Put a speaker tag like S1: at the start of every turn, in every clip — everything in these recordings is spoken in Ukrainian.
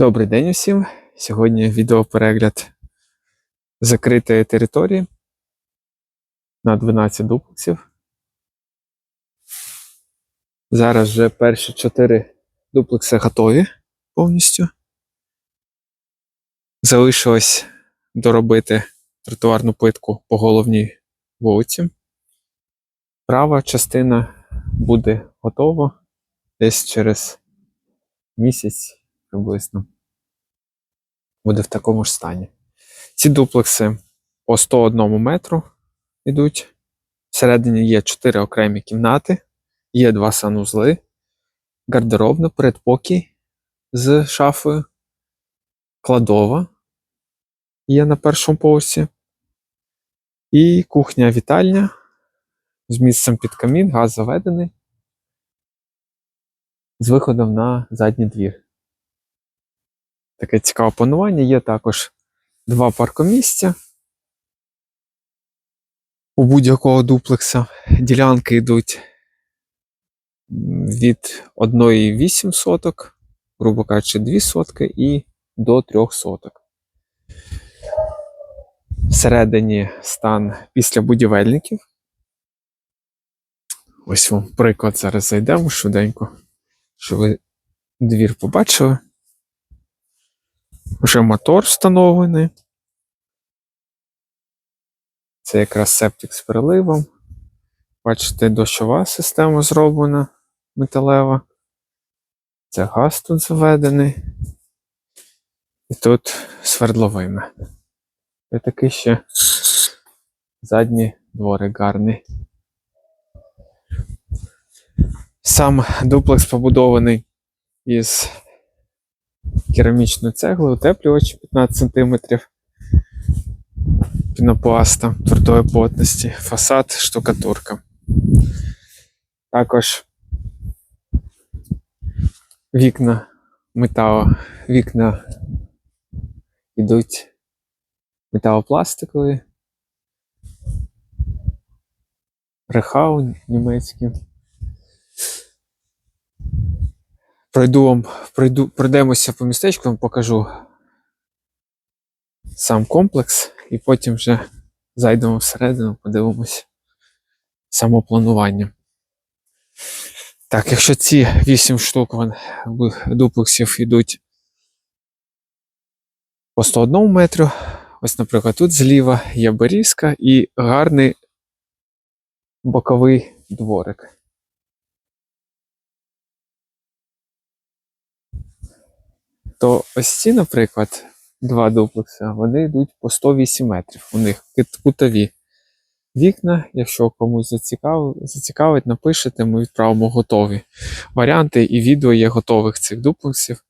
S1: Добрий день усім. Сьогодні відеоперегляд закритої території на 12 дуплексів. Зараз вже перші 4 дуплекси готові повністю. Залишилось доробити тротуарну плитку по головній вулиці. Права частина буде готова десь через місяць приблизно буде в такому ж стані. Ці дуплекси по 101 метру йдуть. Всередині є 4 окремі кімнати, є два санузли, гардеробна, передпокій з шафою, кладова є на першому поверсі. І кухня-вітальня з місцем під камін, газ заведений, з виходом на задній двір таке цікаве планування. Є також два паркомісця. У будь-якого дуплекса ділянки йдуть від 1,8 соток, грубо кажучи, 2 сотки і до 3 соток. Всередині стан після будівельників. Ось вам приклад зараз зайдемо швиденько, щоб ви двір побачили. Вже мотор встановлений. Це якраз септик з переливом. Бачите, дощова система зроблена металева. Це газ тут заведений. І тут свердловина. І такий ще задній дворик гарний. Сам дуплекс побудований із керамічну цеглу, утеплювач 15 см, пінопласта твердої плотності, фасад, штукатурка. Також вікна метало, вікна йдуть металопластикові, рехау німецький. Пройду вам, пройду, пройдемося по містечку, вам покажу сам комплекс, і потім вже зайдемо всередину, подивимось самопланування. Так, якщо ці 8 штук дуплексів йдуть по 101 метру, ось, наприклад, тут зліва є берізка і гарний боковий дворик. То ось ці, наприклад, два дуплекси, вони йдуть по 108 метрів. У них кутові вікна. Якщо комусь зацікавить, напишете, ми відправимо готові варіанти і відео є готових цих дуплексів.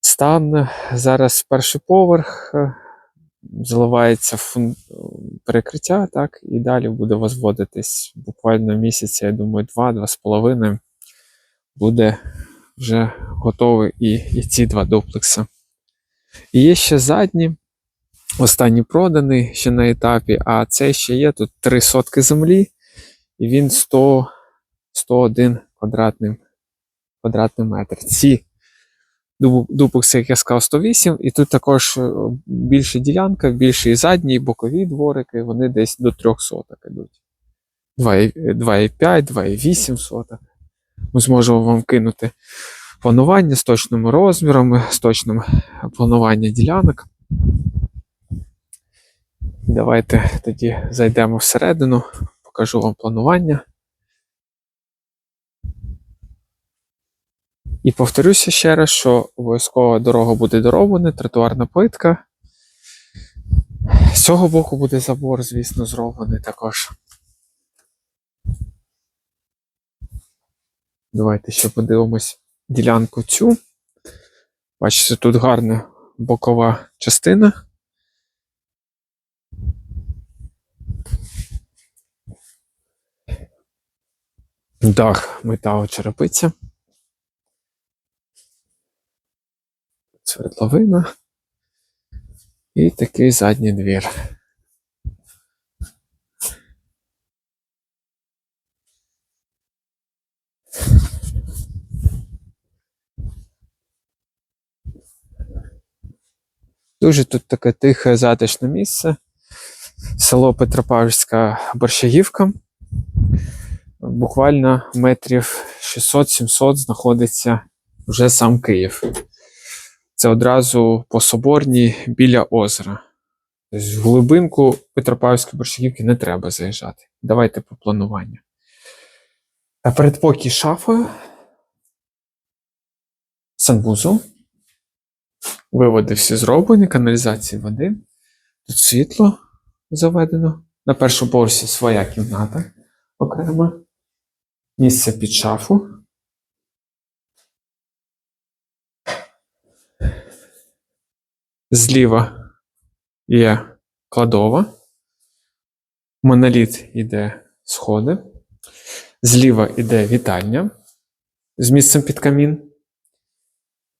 S1: Стан зараз перший поверх, е, заливається перекриття, так, і далі буде возводитись буквально місяця, я думаю, два-два з половиною буде вже готові і, і ці два дуплекси. І є ще задні, останній проданий ще на етапі, а це ще є тут 3 сотки землі, і він 100, 101 квадратний, квадратний метр. Ці дуплекси, як я сказав, 108, і тут також е, більша ділянка, більше і задні, і бокові дворики, вони десь до 3 соток йдуть. 2,5, 2,8 соток. Ми зможемо вам кинути планування з точними розмірами, з точним плануванням ділянок. Давайте тоді зайдемо всередину, покажу вам планування. І повторюся ще раз, що обов'язково дорога буде дороблена, тротуарна плитка. З цього боку буде забор, звісно, зроблений також. Давайте ще подивимось ділянку цю. Бачите, тут гарна бокова частина. Дах металочерепиця. Свердловина. І такий задній двір. Дуже тут таке тихе, затишне місце. Село Петропавлівська Борщагівка. Буквально метрів 600-700 знаходиться вже сам Київ. Це одразу по Соборній біля озера. Тобто в глибинку Петропавлівської Борщагівки не треба заїжджати. Давайте по плануванню. Передпокій шафою. Санвузол. Виводи всі зроблені, каналізації води. Тут світло заведено. На першому поверсі своя кімната окрема. Місце під шафу. Зліва є кладова. Моноліт іде сходи. Зліва іде вітальня з місцем під камін.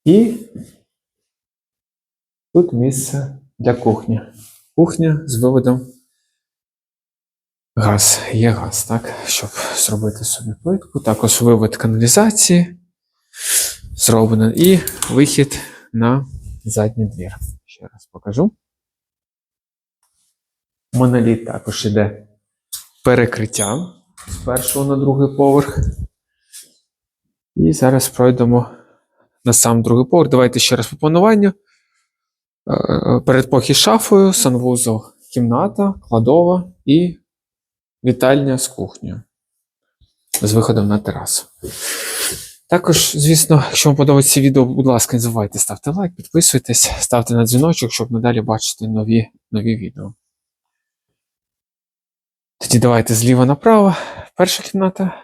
S1: І тут місце для кухні. Кухня з виводом газ. Є газ, так? Щоб зробити собі плитку. Також вивод каналізації зроблено. І вихід на задній двір. Ще раз покажу. Моноліт також іде перекриття з першого на другий поверх. І зараз пройдемо на сам другий поверх. Давайте ще раз по плануванню. Е, Передпохід шафою, санвузол, кімната, кладова і вітальня з кухнею. З виходом на терасу. Також, звісно, якщо вам подобається відео, будь ласка, не забувайте ставте лайк, підписуйтесь, ставте на дзвіночок, щоб надалі бачити нові, нові відео. Тоді давайте зліва направо. Перша кімната.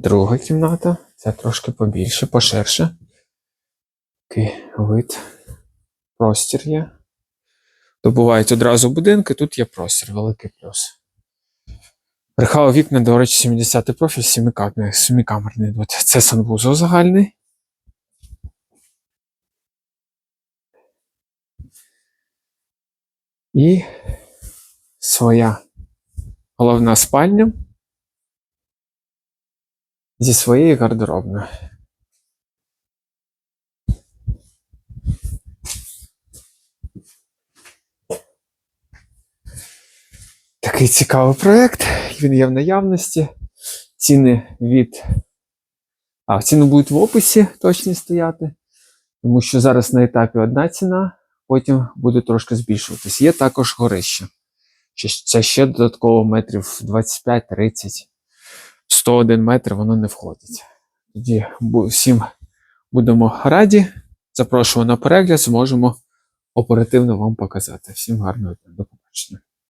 S1: Друга кімната. Це трошки побільше, поширше. Такий вид. Простір є. Добувають одразу будинки, тут є простір, великий плюс. Рехало вікна, до речі, 70 профіль, семикамерний, семикамерний йдуть. Це санвузол загальний. І своя головна спальня зі своєю гардеробною. Такий цікавий проєкт. Він є в наявності. Ціни від. А, ціни будуть в описі точні стояти. Тому що зараз на етапі одна ціна, потім буде трошки збільшуватись. Є також горище. Це ще додатково метрів 25-30. 101 метр воно не входить. Тоді всім будемо раді. Запрошую на перегляд, зможемо оперативно вам показати. Всім гарного дня. До побачення.